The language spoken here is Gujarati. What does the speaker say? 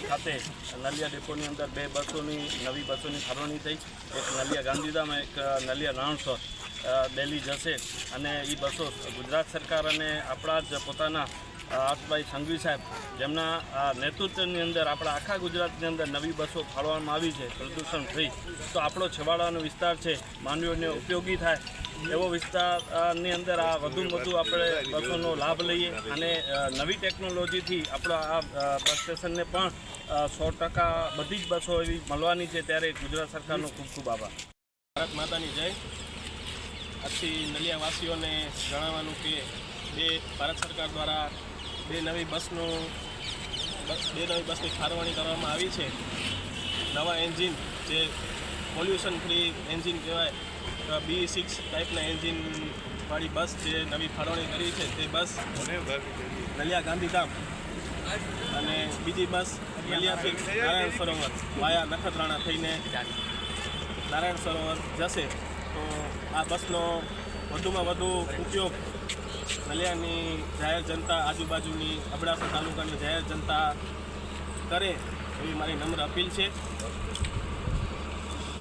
ખાતે નલિયા ડેપોની અંદર બે બસોની, નવી બસોની ફાળવણી થઈ. એક નલિયા ગાંધીધામ, એક નલિયા રણછોડ દિલ્હી જશે. અને એ બસો ગુજરાત સરકાર અને આપણા જ પોતાના હર્ષભાઈ સંઘવી સાહેબ, જેમના નેતૃત્વની અંદર આપણા આખા ગુજરાતની અંદર નવી બસો ફાળવવામાં આવી છે, પ્રદૂષણ ફ્રી તો આપણો છેવાડાનો વિસ્તાર છે, માનવીઓને ઉપયોગી થાય. એવો વિસ્તારની અંદર આ વધુ વધુ આપણે બસોનો લાભ લઈએ અને નવી ટેકનોલોજીથી આપણા આ બસ સ્ટેશનને પણ સો ટકા બધી જ બસો એવી મળવાની છે ત્યારે ગુજરાત સરકારનો ખૂબ ખૂબ આભાર. ભારત માતાની જય. આજથી નલિયાવાસીઓને જણાવવાનું કે બે, ભારત સરકાર દ્વારા બે નવી બસનું બસ બે નવી બસની ફાળવણી કરવામાં આવી છે. નવા એન્જિન જે પોલ્યુશન ફ્રી એન્જિન કહેવાય. બી સિક્સ ટાઈપના એન્જિનવાળી બસ જે નવી ફાળવણી કરી છે, તે બસ નલિયા ગાંધીધામ અને બીજી બસ નલિયાથી નારાયણ સરોવર વાયા નખત્રાણા થઈને નારાયણ સરોવર જશે. તો આ બસનો વધુમાં વધુ ઉપયોગ નલિયાની જાહેર જનતા આજુબાજુની અબડાસા તાલુકાની જાહેર જનતા કરે એવી મારી નમ્ર અપીલ છે.